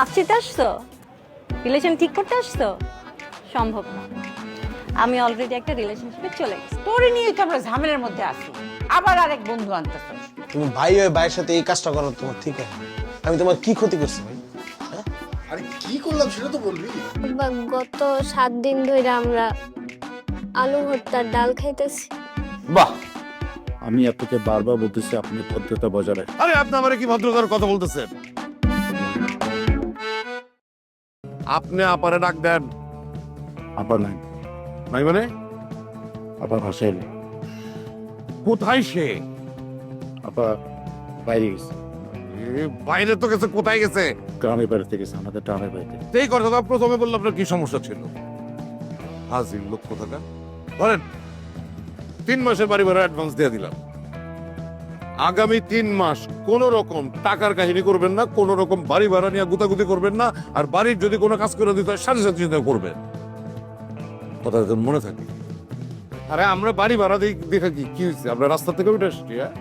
মাপচিতে আসছো? রিলেশন ঠিক করতে আসছো? সম্ভব না। আমি অলরেডি একটা রিলেশনশিপে চলে গেছি। তোরে নিয়ে তো আমরা ঝামেলার মধ্যে আছি। আবার আরেক বন্ধু আনতেছ। তুমি ভাই হয়ে ভাইয়ের সাথে এই কাজটা করো তোমার ঠিক আছে? আমি তোমার কি ক্ষতি করছি ভাই? আরে কি করলাম সেটা তো বলবি। গত সাত দিন ধরে আমরা আলু ভর্তার ডাল খাইতেছি। বাহ! আমি আপনাকে বারবার বলতেছি আপনি ভদ্রতা বজায় রাখেন। আরে আপনি আমার কি ভদ্রতার কথা বলতেছেন? আপনি আপারে ডাক দেন। আবার নাই। নাই মানে? আবার ভাষায় নেই কোথায় সে? আবার বাইরে গেছে। এ, বাইরে তো গেছে কোথায় গেছে? গ্রামের বাড়িতে গেছে আমাদের গ্রামের বাড়িতে সেই কথা তো প্রথমে বললাম আপনার কি সমস্যা ছিল? হাজির লোক কোথাকা ধরেন তিন মাসের বাড়ি ভাড়া অ্যাডভান্স দিয়ে দিলাম। আগামী তিন মাস কোন রকম টাকার কাহিনী করবেন না, কোন রকম বাড়ি ভাড়া নিয়ে গুতাগুতি করবেন না, আর বাড়ির যদি কোনো কাজ করে দিতে হয়, সাথে সাথে চিন্তা করবেন। কথা মনে থাকে। আরে আমরা বাড়ি ভাড়া দিই, দেখা কি কি হয়েছে আমরা রাস্তা থেকে উঠে এসছি হ্যাঁ?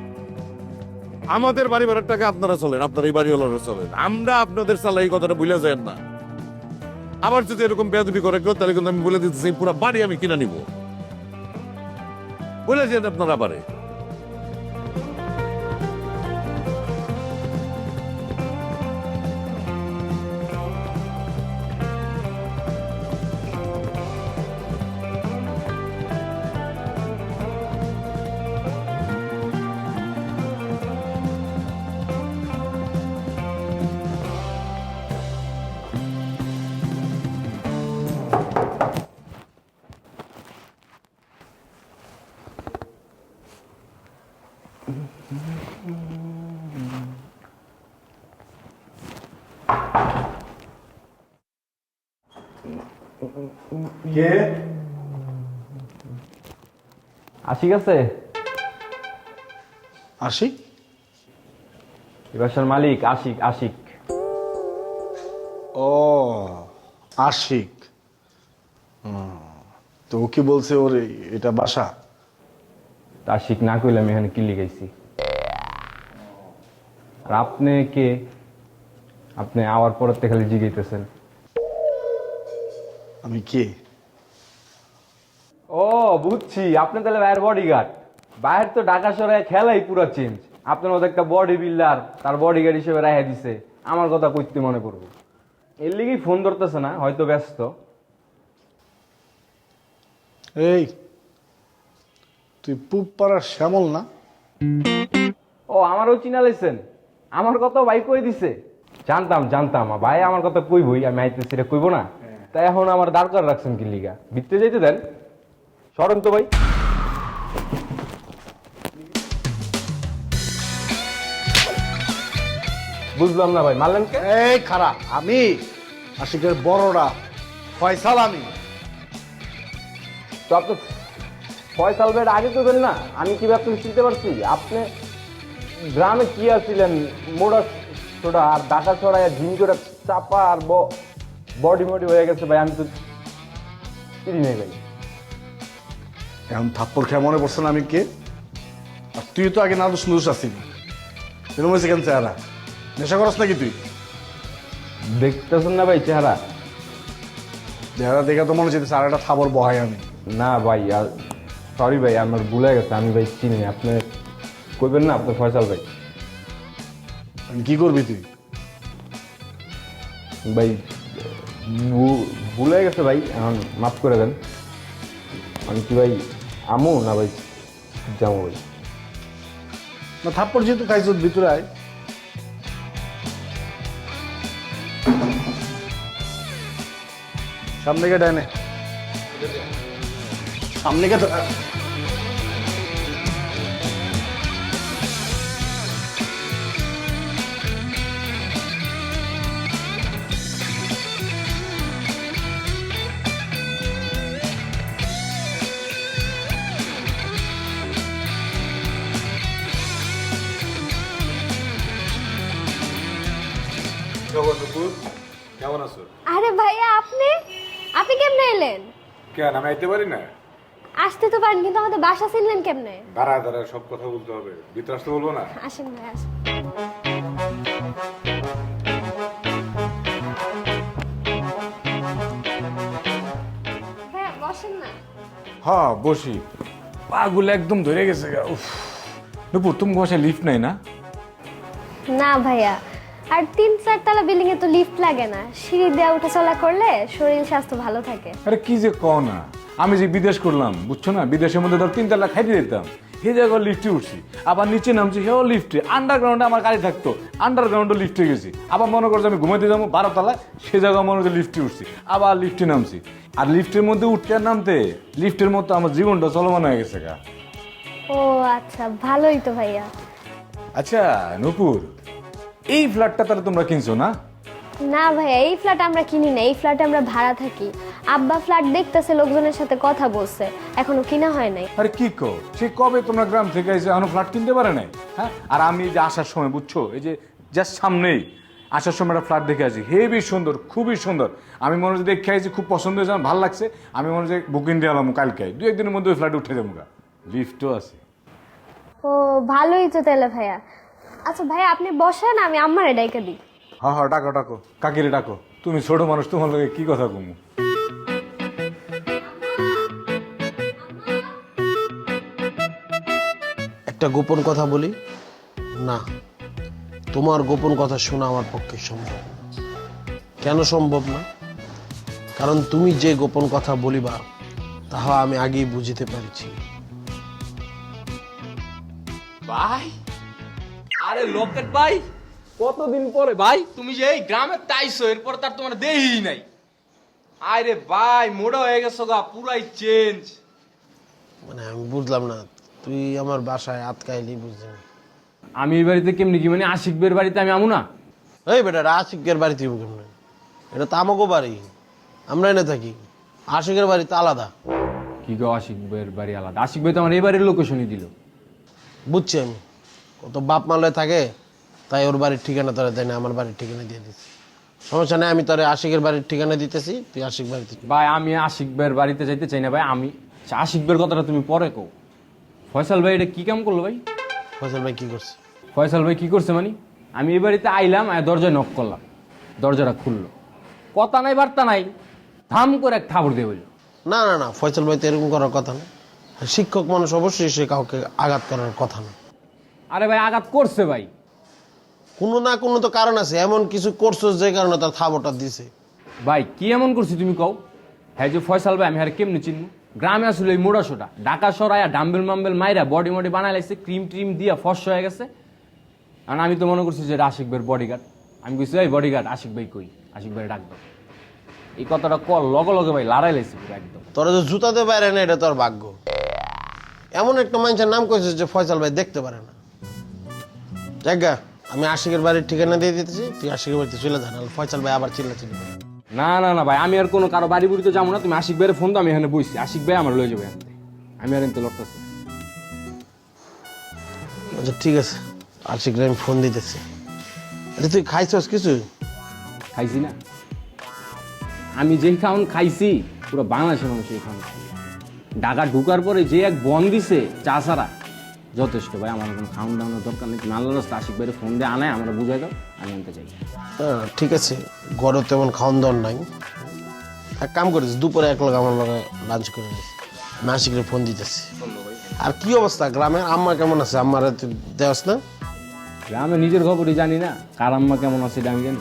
আমাদের বাড়ি ভাড়ার টাকা আপনারা চলেন, আপনার এই বাড়িওয়ালারা চলেন। আমরা আপনাদের চালাই এই কথাটা ভুলে যায় না। আবার যদি এরকম বেয়াদবি করে কেউ, তাহলে কিন্তু আমি বলে দিতেছি পুরো বাড়ি আমি কিনে নিব। বলে যেন আপনারা আবারে আশিক আছে? আসি এই বাসার মালিক আশিক আশিক। ও আশিক। তো ও কি বলছে ওর এই- এটা বাসা? তা আশিক না কইলে আমি এখানে কিলি গাইছি আর আপনি কে? আপনি আওয়ার পরতে খালি জিগাইতেছেন। আমি কে? ও বুঝছি। আপনি তাহলে ভাইয়ের বডিগার্ড বাইরের তো ঢাকা শহরে খেলাই পুরো চেঞ্জ আপনার মতো একটা বডি বিল্ডার তার বডিগার্ড হিসেবে রাখা দিছে। আমার কথা কইতে মনে করব এর লিগেই ফোন ধরতেছে না হয়তো ব্যস্ত। এই তুই পুপ পাড়ার শ্যামল না? ও আমারও চিনা লাইছেন আমার কথা ভাই কই দিছে। জানতাম জানতাম। ভাই আমার কথা কইবই আমি আইতেছি এটা কইবো না? তাই এখন আমার দাঁড় করে রাখছেন কি লিগা? ভিতরে যাইতে দেন। সরেন তো ভাই। বুঝলাম না ভাই মারলেন কে? এই খারাপ আমি আশিকের বড়রা ফয়সাল আমি। তো আপনি ফয়সাল ভাইয়ের আগে তো না আমি কি আপনি চিনতে পারছি? আপনি গ্রামে কি আছিলেন? মোড়া ছোড়া আর ডাকা ছড়ায় ঝিম করে চাপা আর বডি মডি হয়ে গেছে ভাই আমি তো চিনি নাই ভাই। এখন থাপ্পড় খেয়ে মনে পড়ছে না আমি কে? আর তুই তো আগে নাদুস নুদুস আসিনি এরকম হয়েছে কেন চেহারা? নেশা করস নাকি তুই? দেখতেছেন না ভাই চেহারা? চেহারা দেখে তো মনে হচ্ছে আর একটা থাবর বহাই আমি। না ভাই আর সরি ভাই আমার ভুলে গেছে আমি ভাই চিনি আপনি কইবেন না আপনি ফয়সাল ভাই। আমি কি করবি তুই? ভাই ভুলে গেছে ভাই, এখন মাফ করে দেন। আমি কি ভাই আমু না ভাই যাব ভাই? না, থাপ্পড় যেহেতু খাইছ ভিতরে আয়। সামনে গে ডাইনে। সামনে গে কেন? আমি আইতে পারি না? আসতে তো পারেন কিন্তু আমাদের বাসা চিনলেন কেমনে? দাঁড়ায় দাঁড়ায় সব কথা বলতে হবে। ভিতরে আসতে বলব না? আসেন ভাই আসেন। ভাইয়া বসেন না। হ্যাঁ বসি। পাগুলো একদম ধরে গেছে গা। উফ। নুপুর তুমি বসে লিফট নাই না? না ভাইয়া। আর তিন চার তলা বিল্ডিং এ তো লিফট লাগে না। সিঁড়ি দিয়ে উঠে চলা করলে শরীর স্বাস্থ্য ভালো থাকে। আরে কি যে কও না? আমি যে বিদেশ করলাম বুঝছ না? বিদেশের মধ্যে ধর তিনতলা খাইতে দিতাম সেই জায়গায় লিফটে উঠছি। আবার নিচে নামছি সেও লিফটে আন্ডারগ্রাউন্ডে আমার গাড়ি থাকতো। আন্ডারগ্রাউন্ডে লিফটে গেছি। আবার মনে করছ আমি ঘুমাইতে যাব বারো তলায়? সে জায়গায় মনে হচ্ছে লিফটে উঠছি। আবার লিফটে নামছি। আর লিফটের মধ্যে উঠতে আর নামতে লিফটের মতো আমার জীবনটা চলমান হয়ে গেছে গা। ও আচ্ছা ভালোই তো ভাইয়া। আচ্ছা নূপুর এই ফ্ল্যাটটা তাহলে তোমরা কিনছো না? না ভাইয়া এই ফ্ল্যাট আমরা কিনি না এই ফ্ল্যাটে আমরা ভাড়া থাকি। আব্বা ফ্ল্যাট দেখতেছে লোকজনের সাথে কথা বলছে এখনও কিনা হয় নাই। আরে কি কো সে কবে তোমরা গ্রাম থেকে এসে এখনও ফ্ল্যাট কিনতে পারে নাই? হ্যাঁ? আর আমি এই যে আসার সময় বুঝছ? এই যে জাস্ট সামনেই আসার সময় একটা ফ্ল্যাট দেখে আছি হেভি সুন্দর খুবই সুন্দর। আমি মনে হচ্ছে দেখে আছি খুব পছন্দ হয়েছে আমার ভালো লাগছে। আমি মনে হচ্ছে বুকিং দিয়ে এলাম কালকে। দু একদিনের মধ্যে ওই ফ্ল্যাট উঠে যাব লিফটও আছে। ও ভালোই তো তাহলে ভাইয়া। আচ্ছা ভাইয়া আপনি বসেন আমি আম্মারে ডাইকা দিই। হ্যাঁ হ্যাঁ ডাকো ডাকো। কাকিরে ডাকো। তুমি ছোট মানুষ তোমার লগে কি কথা কমু? একটা গোপন কথা বলি? না তোমার গোপন কথা শোনা আমার পক্ষে সম্ভব। কেন সম্ভব না? কারণ তুমি যে গোপন কথা বলিবা তাহা আমি আগেই বুঝিতে পারছি। ভাই আরে লোকেট ভাই কতদিন পরে ভাই? তুমি যে এই গ্রামে তাইছো এরপর তার তোমার দেহি নাই। আরে ভাই মোড়া হয়ে গেছো গা পুরাই চেঞ্জ মানে আমি বুঝলাম না তুই আমার বাসায় আটকাইলি বুঝলি না। আমি এই বাড়িতে কেমনি কি মানে আশিকবের বাড়িতে আমি আমু না? এই বেটা আশিক আশিকের বাড়িতে কেমন? এটা তো আমাকেও বাড়ি আমরা এনে থাকি। আশিকের বাড়ি তো আলাদা। কি গো আশিকবের বাড়ি আলাদা? আশিক ভাই তো আমার এই বাড়ির লোকেশনই দিল। বুঝছি আমি। কত বাপ মালয় থাকে তাই ওর বাড়ির ঠিকানা তোরা দেয় না আমার বাড়ির ঠিকানা দিয়ে দিচ্ছি সমস্যা নেই আমি তোরে আশিকের বাড়ির ঠিকানা দিতেছি তুই আশিক বাড়িতে ভাই আমি আশিকবের বাড়িতে যাইতে চাই না ভাই আমি আশিক আশিকবের কথাটা তুমি পরে কও। ফয়সাল ভাই এটা কি কাম করল ভাই? ফয়সাল ভাই কি করছে? ফয়সাল ভাই কি করছে মানে? আমি এই বাড়িতে আইলাম আর দরজায় নক করলাম দরজাটা খুললো। কথা নাই বার্তা নাই ধাম করে এক থাবড় দিয়ে বলল। না না না ফয়সাল ভাই তো এরকম করার কথা না। শিক্ষক মানুষ অবশ্যই সে কাউকে আঘাত করার কথা না। আরে ভাই আঘাত করছে ভাই। কোনো না কোনো তো কারণ আছে। এমন কিছু করছ যে কারণে তার থাবটা দিছে। ভাই কি এমন করছি তুমি কও? হ্যাঁ যে ফয়সাল ভাই আমি হারে কেমনি চিনবো? গ্রামে আসলে এই মোড়া সোটা। ঢাকা সরাইয়া ডাম্বেল মাম্বেল মাইরা বডি মডি বানাই লাগছে ক্রিম ট্রিম দিয়া ফস হয়ে গেছে। কারণ আমি তো মনে করছি যে এটা আশিক ভাইয়ের বডিগার্ড আমি কইছি এই বডিগার্ড আশিক ভাই কই? আশিক ভাই ডাক দাও। এই কথাটা কল লগে লগে ভাই লড়াই লাগছে পুরো একদম। তোরা যে জুতাতে পারে না এটা তোর ভাগ্য। এমন একটা মানুষের নাম করেছে যে ফয়সাল ভাই দেখতে পারে না। জায়গা আমি আশিকের বাড়ির ঠিকানা দিয়ে দিতেছি তুই আশিকের বাড়িতে চলে যা নাহলে ফয়সাল ভাই আবার চিল্লা চিল্লি না না না ভাই আমি আর কোনো কারও বাড়ি বুড়িতে যাব না তুমি আশিক ভাইয়ের ফোন তো আমি এখানে বইছি। আশিক ভাই আমার লয়ে যাবে এখান থেকে। আমি আর লড়তেছি আচ্ছা ঠিক আছে আশিকরে আমি ফোন দিতেছি। আচ্ছা তুই খাইছস কিছু? খাইছি না। আমি যেই খাওন খাইছি পুরো বাংলাদেশের মানুষ এই খাওন খাই ঢাকা ঢুকার পরে যে এক বন দিছে চা ছাড়া যথেষ্ট ভাই আমার কোনো খাওয়ান দাওয়ানোর দরকার নেই। তুমি আল্লাহ রাস্তা আশিক ভাইয়ের ফোন দিয়ে আনায় আমরা বুঝাই দাও আমি আনতে চাই। হ্যাঁ ঠিক আছে। ঘরে তেমন খাওয়ান দাওয়ান নাই। এক কাম করিস দুপুরে এক লোক আমার লগে লাঞ্চ করে নিস। আমি আশিকরে ফোন দিতেছি। আর কি অবস্থা? গ্রামের আম্মা কেমন আছে? আম্মার তুই দেওয়াস না? গ্রামে নিজের খবরই জানি না। কার আম্মা কেমন আছে এটা আমি জানি।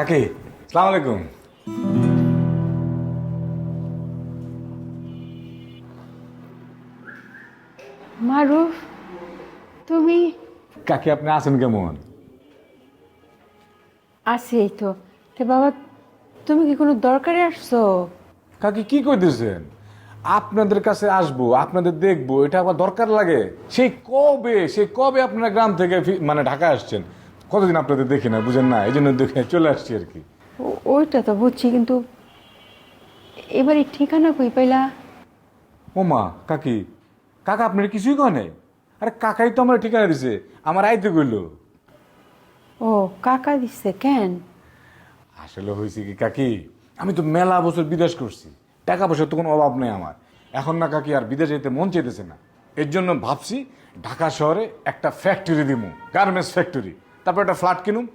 কাকি সালাম আলাইকুম। মারুফ তুমি? কাকি আপনি আছেন কেমন? আছি এই তো। তে বাবা তুমি কি কোনো দরকারে আসছো? কাকি কি কইতেছেন? আপনাদের কাছে আসব আপনাদের দেখব এটা আবার দরকার লাগে। সেই কবে সেই কবে আপনারা গ্রাম থেকে ফি- মানে ঢাকা আসছেন? কতদিন আপনাদের দেখি না বুঝেন না এই জন্য দেখে চলে আসছি আর কি। ও- ওইটা তো বুঝছি কিন্তু এবারে ঠিকানা কই পাইলা? ও মা কাকি কাকা আপনার কিছুই কয় নাই? আরে কাকাই তো আমার ঠিকানা দিছে আমার আইতে কইলো। ও কাকা দিচ্ছে কেন? আসলে হয়েছে কি কাকি আমি তো মেলা বছর বিদেশ করছি টাকা পয়সার তো কোনো অভাব নেই আমার। এখন না কাকি আর বিদেশ যেতে মন চাইতেছে না। এর জন্য ভাবছি ঢাকা শহরে একটা ফ্যাক্টরি দিমু গার্মেন্টস ফ্যাক্টরি তারপর একটা ফ্ল্যাট কিনুম।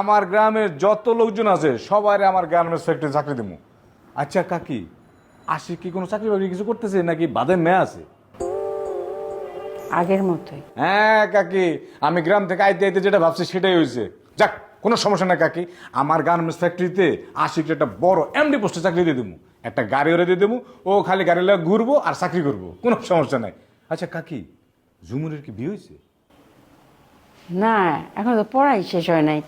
আমার গ্রামের যত লোকজন আছে সবাই আমার গার্মেন্টস ফ্যাক্টরি চাকরি দিমু। আচ্ছা কাকি আশি কি কোনো চাকরি বাকরি কিছু করতেছে নাকি বাদের মেয়ে আছে? আগের মতোই। হ্যাঁ কাকি আমি গ্রাম থেকে আইতে আইতে যেটা ভাবছি সেটাই হয়েছে যাক কোনো সমস্যা না কাকি। আমার গার্মেন্টস ফ্যাক্টরিতে আশিক একটা বড় এমডি পোস্টে চাকরি দিয়ে দেবো একটা গাড়ি ওরে দিয়ে দেবো ও খালি গাড়ি লাগে ঘুরবো আর চাকরি করব। কোনো সমস্যা নাই। আচ্ছা কাকি ঝুমুরের কি বিয়ে হয়েছে না এখন তো পড়াই শেষ হয় নাই।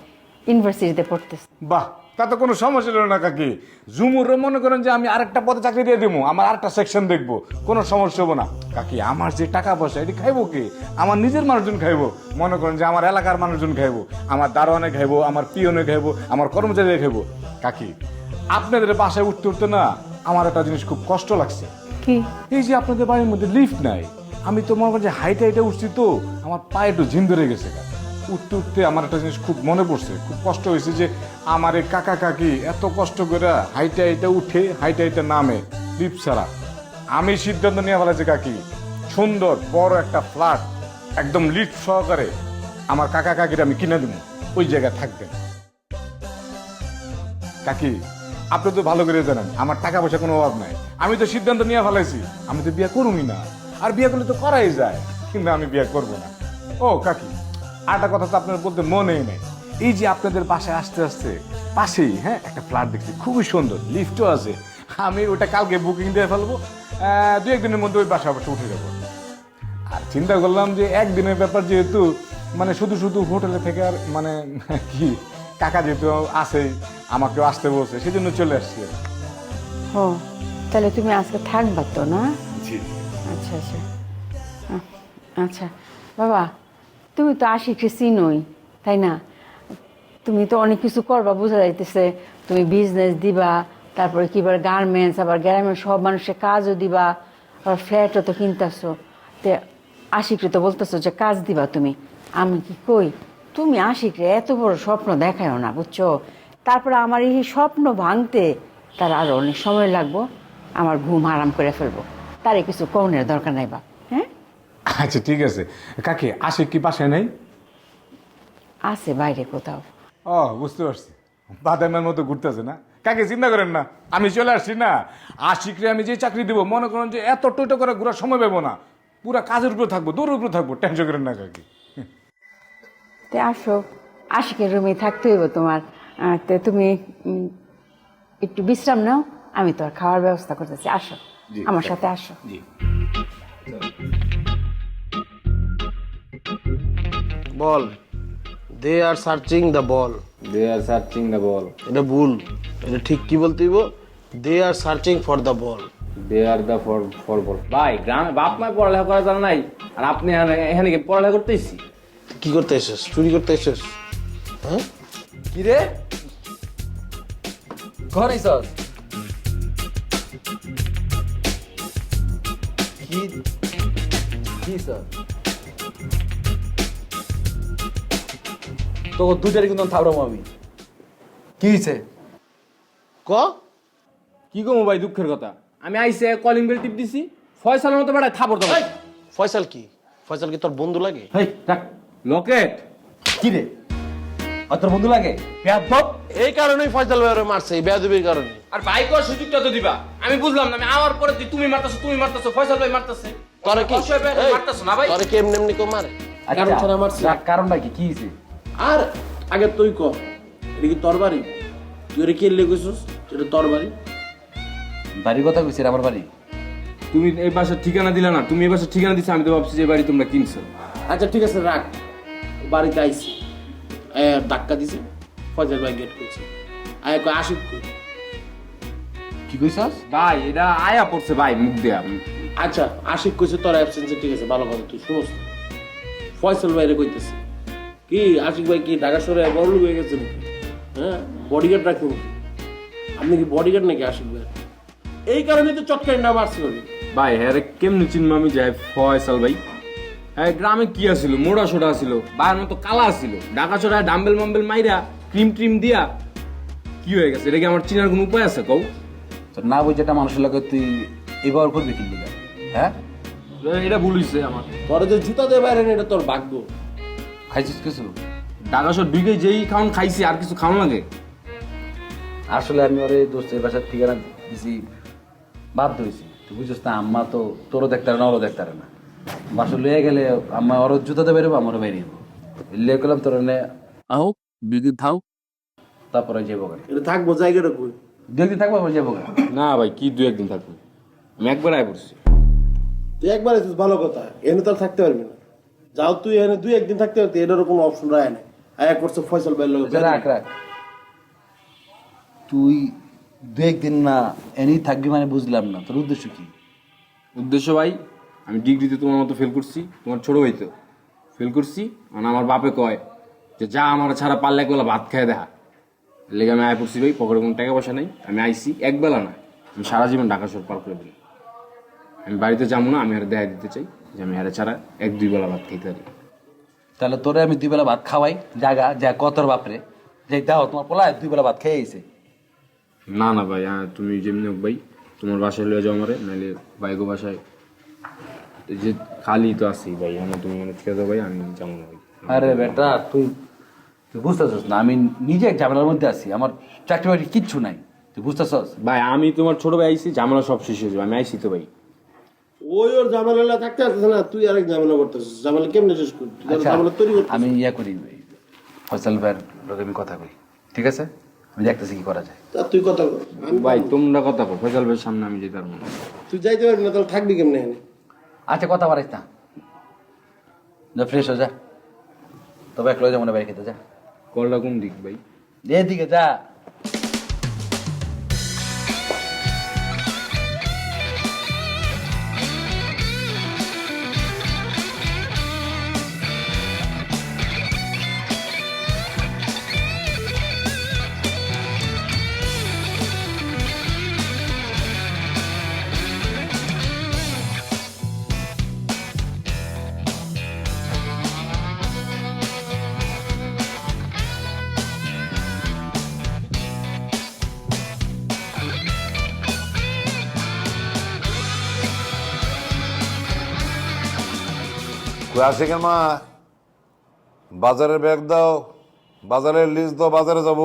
ইউনিভার্সিটিতে পড়তেছে। বাহ তা তো কোনো সমস্যা হলো না কাকি। ঝুমুরও মনে করেন যে আমি আরেকটা পদে চাকরি দিয়ে দেবো আমার আরেকটা সেকশন দেখব কোনো সমস্যা হব না। কাকি আমার যে টাকা পয়সা এটি খাইবো কি? আমার নিজের মানুষজন খাইবো মনে করেন যে আমার এলাকার মানুষজন খাইবো আমার দারোয়ানে খাইবো আমার পিয়নে খাইবো আমার কর্মচারী খাইবো। কাকি আপনাদের বাসায় উঠতে উঠতে না আমার একটা জিনিস খুব কষ্ট লাগছে। কি? এই যে আপনাদের বাড়ির মধ্যে লিফট নাই আমি তো মনে করেন যে হাইটে হাইটে উঠছি তো, আমার পায়ে একটু ঝিম ধরে গেছে। উঠতে উঠতে আমার একটা জিনিস খুব মনে পড়ছে, খুব কষ্ট হয়েছে যে আমার এই কাকা কাকি এত কষ্ট করে হাইটে হাইটে উঠে, হাইটে হাইটে নামে লিফট ছাড়া। আমি সিদ্ধান্ত নিয়ে ফেলেছি, কাকি, সুন্দর, বড় একটা ফ্ল্যাট একদম লিফট সহকারে আমার কাকা কাকির আমি কিনে দেবো, ওই জায়গায় থাকবেন। কাকি, আপনি তো ভালো করে জানেন, আমার টাকা পয়সা কোনো অভাব নাই। আমি তো সিদ্ধান্ত নিয়ে ফেলাইছি আমি তো বিয়ে করুমি না। আর বিয়ে করলে তো করাই যায়, কিন্তু আমি বিয়ে করব না। ও, কাকি, আরেকটা কথা তো আপনার বলতে মনেই নেই। এই যে আপনাদের বাসায় আসতে আসতে পাশেই হ্যাঁ একটা ফ্ল্যাট দেখছি, খুবই সুন্দর লিফটও আছে। আমি ওটা কালকে বুকিং দিয়ে ফেলব দু একদিনের মধ্যে ওই বাসা অবশ্য উঠে যাব। আর চিন্তা করলাম যে একদিনের ব্যাপার যেহেতু মানে শুধু শুধু হোটেলে থেকে আর মানে কি, কাকা যেহেতু আসেই আমাকেও আসতে বলছে, সেজন্য চলে আসছি। ও, তাহলে তুমি আজকে থাকবা তো, না? আচ্ছা আচ্ছা। আচ্ছা। বাবা, তুমি তো আশিককে চিনোই, তাই না? তুমি তো অনেক কিছু করবা, বোঝা যাইতেছে। তুমি বিজনেস দিবা, তারপরে কিবার গার্মেন্টস আবার গ্রামের সব মানুষের কাজও দিবা, আবার ফ্ল্যাটও তো কিনতেছো। তে আশিকরে তো বলতেছো যে কাজ দিবা তুমি। আমি কি কই? তুমি আশিকরে এত বড় স্বপ্ন দেখায়ও না, বুঝছ? তারপরে আমার এই স্বপ্ন ভাঙতে তার আরও অনেক সময় লাগবো, আমার ঘুম আরাম করে ফেলব। তারে কিছু কৌনের দরকার নাই বা হ্যাঁ? আচ্ছা ঠিক আছে। কাকে আসে কি বাসায় নাই? আছে বাইরে কোথাও। ও বুঝতে পারছি। বাদামের মতো ঘুরতেছে না। কাকে চিন্তা করেন না আমি চলে আসছি না। আশিকরে আমি যে চাকরি দেবো মনে করেন যে এত টোটো করে ঘোরার সময় পাবো না। পুরা কাজের উপরে থাকব দৌড়ের উপরে থাকব। টেনশন করেন না কাকি। তে আসো আশিকের রুমে থাকতে হইব তোমার। আহ, তে তুমি উম, একটু বিশ্রাম নাও আমি তো আর খাওয়ার ব্যবস্থা করতেছি। আসো। আমার সাথে আসো। বল। They are searching the ball. They are searching the ball. এটা ভুল। এটা ঠিক কি বলতে হইব? They are searching for the ball. They are the for for ball. ভাই গ্রামে বাপ মায় পড়ালেখা করা জানা নাই। আর আপনি এখানে এখানে কি পড়ালেখা করতেছি কি করতে এসেছ চুরি করতে এসেছ হ্যাঁ? কি রে? ঘরে স্যার তো দুটারে কিন্তু থাবড়াম আমি। কি হয়েছে ক? কি গো ভাই দুঃখের কথা? আমি আইসে কলিং বেল টিপ দিছি। ফয়সালের মতো বেড়ায় থাপড় দেবো। ফয়সাল কি? ফয়সাল কি তোর বন্ধু লাগে? হেই রাখ। লকেট। কি রে? আর তোর বন্ধু লাগে? পেয়াদ এই কারণেই ফয়সাল ভাই ওরে মারছে এই বেয়াদবির কারণে আর বাইক করার সুযোগটা তো দিবা। আমি বুঝলাম না আমি আমার পরে তুমি মারতাছো তুমি মারতাছো ফয়সাল ভাই মারতাছে। তোরে কি? তোরে কি এমনি এমনি কেউ মারে? কারণ ছাড়া মারছে কারণটা কি? কি আর আগে তুই ক। এটা কি তোর বাড়ি? তুই ওরে কে লেগেছিস এটা তোর বাড়ি? বাড়ির কথা কইছে আমার বাড়ি। তুমি এই বাসার ঠিকানা দিলা না তুমি এই বাসার ঠিকানা দিছো আমি তো ভাবছি যে বাড়ি তোমরা কিনছো। আচ্ছা ঠিক আছে রাখ। বাড়িতে আইছি। এ, ধাক্কা দিছে। ফজর ভাই গেট করছে আয় কয় আশিক কই? কি কইছস? ভাই এটা আয়া পড়ছে ভাই মুখ দেয়া। আচ্ছা আশিক কইছে তোর অ্যাবসেন্সে ঠিক আছে ভালো কথা তুই শুনোস। ফয়সাল ভাইরে কইতেছে। কি আশিক ভাই কি ঢাকা শহরে বড় হয়ে গেছে নাকি? হ্যাঁ বডিগার্ড রাখুন আপনি কি বডিগার্ড নাকি আশিক ভাই? এই কারণে তো চটকাই না মারছে উনি। ভাই হ্যাঁ রে, কেমনে চিনবো আমি যাই ফয়সাল ভাই? হ্যাঁ গ্রামে কি আছিল মোড়া সোটা আছিল বাইরের মতো কালা আছিল ঢাকা চড়া ডাম্বেল মাম্বেল মাইরা ক্রিম ট্রিম দিয়া কি হয়ে গেছে? এটা কি আমার চিনার কোনো উপায় আছে কও? তো না বুঝে এটা মানুষের লাগে তুই এবার করবি কি? হ্যাঁ? এটা ভুল হইছে আমার। তোর যে জুতা দিয়ে বাইরে এটা তোর ভাগ্য। খাইছিস কিছু? ঢাকা শহর ঢুকে যেই খাওন খাইছি আর কিছু খাওয়ান লাগে? আসলে আমি ওরে দোস্তের বাসার ঠিকানা দিছি বাধ্য হয়েছি তুই বুঝছিস না আম্মা তো তোরও দেখতে পারে না ওরও দেখতে পারে না। বাসা লইয়া গেলে আম্মা ওর জুতাতে বেরোবো আমারও বেরিয়ে যাব লিয়ে করলাম তোর এনে আও বিদি থাও। তারপরে যাব এটা থাকব জায়গাটা কই? দু একদিন থাকব আবার যাব না ভাই কি দু একদিন থাকব? আমি একবার আয় পড়ছি। তুই একবার এসেছিস ভালো কথা। এনে তো আর থাকতে পারবি না। যাও তুই এনে দুই একদিন থাকতে পারতি এটারও কোনো অপশন রায় নাই। আয়া করছে ফয়সাল ভাইয়ের লোক রাখ রাখ। তুই দু একদিন না এনেই থাকবি মানে বুঝলাম না। তোর উদ্দেশ্য কি? উদ্দেশ্য ভাই আমি ডিগ্রিতে তোমার মতো ফেল করছি তোমার ছোট ভাই তো ফেল করছি মানে আমার বাপে কয় যে যা আমার ছাড়া পারলে একবেলা ভাত খেয়ে দেখা। লেগে আমি আয় পড়ছি ভাই পকেটে কোনো টাকা পয়সা নেই আমি আইছি একবেলা না আমি সারা জীবন ঢাকা শহর পার করে দিই আমি বাড়িতে যাব না আমি আর দেখা দিতে চাই যে আমি আর ছাড়া এক দুই বেলা ভাত খেতে পারি। তাহলে তোরে আমি দুই বেলা ভাত খাওয়াই জাগা যা কতর বাপরে। যে দাও তোমার পোলায় দুই বেলা ভাত খেয়ে আইছে। না না ভাই হ্যাঁ তুমি যেমনি হোক ভাই তোমার বাসায় লয়ে যাও আমারে নাহলে বাইগো বাসায়। যে খালি তো আসি ভাই আমি তুমি মানে থেকে দাও ভাই আমি যাব না ভাই। আরে বেটা তুই তুই বুঝতেছস না আমি নিজে এক ঝামেলার মধ্যে আছি আমার চাকরি বাকরি কিচ্ছু নাই তুই বুঝতেছস? ভাই আমি তোমার ছোট ভাই আইছি ঝামেলা সব শেষ হয়ে যাবে আমি আইছি তো ভাই। ওই ওর ঝামেলা থাকতে আসতেছে না তুই আরেক ঝামেলা করতেছিস। ঝামেলা কেমনে শেষ করবি? তুই আচ্ছা তৈরি আমি ইয়া করি ফসল ভাইয়ের লোকে আমি কথা কই। ঠিক আছে? আমি দেখতেছি কি করা যায়। তা তুই কথা বল আমি ভাই তোমরা কথা কো ফয়সাল ভাইয়ের সামনে আমি যেতে পারব তুই যাইতে পারবি না তাহলে থাকবি কেমনে এখানে? আচ্ছা কথা বাড়াইস না। যা ফ্রেশ হয়ে যা। তবে এক লয়ে যা মনে বাড়ি খেতে যা। কলটা কোন দিক ভাই? এদিকে যা। আসে মা বাজারের ব্যাগ দাও বাজারের লিস্ট দাও বাজারে যাব।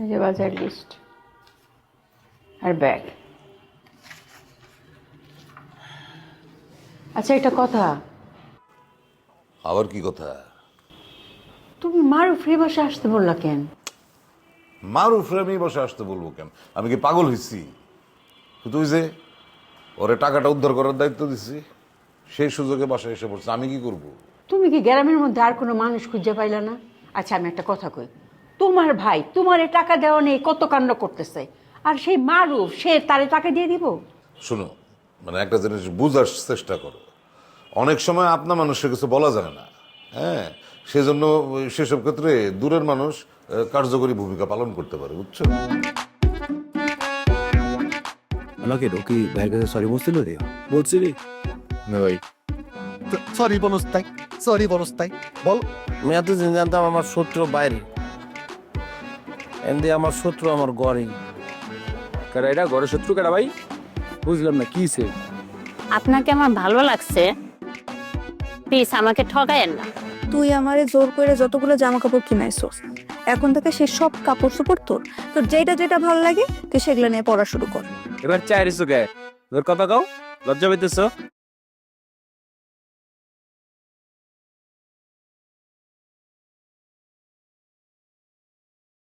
এই যে বাজার লিস্ট আর ব্যাগ আচ্ছা একটা কথা। আবার কি কথা? তুমি মারু ফ্রি বসে আসতে বললা কেন? মার উপরে আমি বসে আসতে বলব কেন? আমি কি পাগল হয়েছি তুই যে ওরে টাকাটা উদ্ধার করার দায়িত্ব দিছি সেই সুযোগে বাসায় এসে পড়ছে আমি কি করব? তুমি কি গ্রামের মধ্যে আর কোনো মানুষ খুঁজে পাইলা না? আচ্ছা আমি একটা কথা কই। তোমার ভাই তোমারে টাকা দেওয়া নেই কত কাণ্ড করতেছে? আর সেই মারুফ সে তারে টাকা দিয়ে দিব? শোনো মানে একটা জিনিস বুঝার চেষ্টা করো। অনেক সময় আপনা মানুষের কিছু বলা যায় না হ্যাঁ? সেজন্য সেসব ক্ষেত্রে দূরের মানুষ কার্যকরী ভূমিকা পালন করতে পারে বুঝছ? আমাকে রকি ভাইয়ের কাছে সরি বলছিল রে। বলছি রে না ভাই। সরি বলস তাই সরি বলস তাই বল। আমি জানতাম আমার শত্রু বাইরে। এমনি আমার শত্রু আমার গড়ে কারা এটা ঘরের শত্রু কারা ভাই? বুঝলাম না কি সে আপনাকে আমার ভালো লাগছে। প্লিজ আমাকে ঠকায়েন না। তুই আমারে জোর করে যতগুলো জামা কাপড় কিনাইছস এখন থেকে সে সব কাপড় চোপড় তোর। তোর যেটা যেটা ভালো লাগে, তুই সেগুলো নিয়ে পড়া শুরু কর। এবার চাইরিস কে তোর কথা কও? লজ্জা পাইতেছ?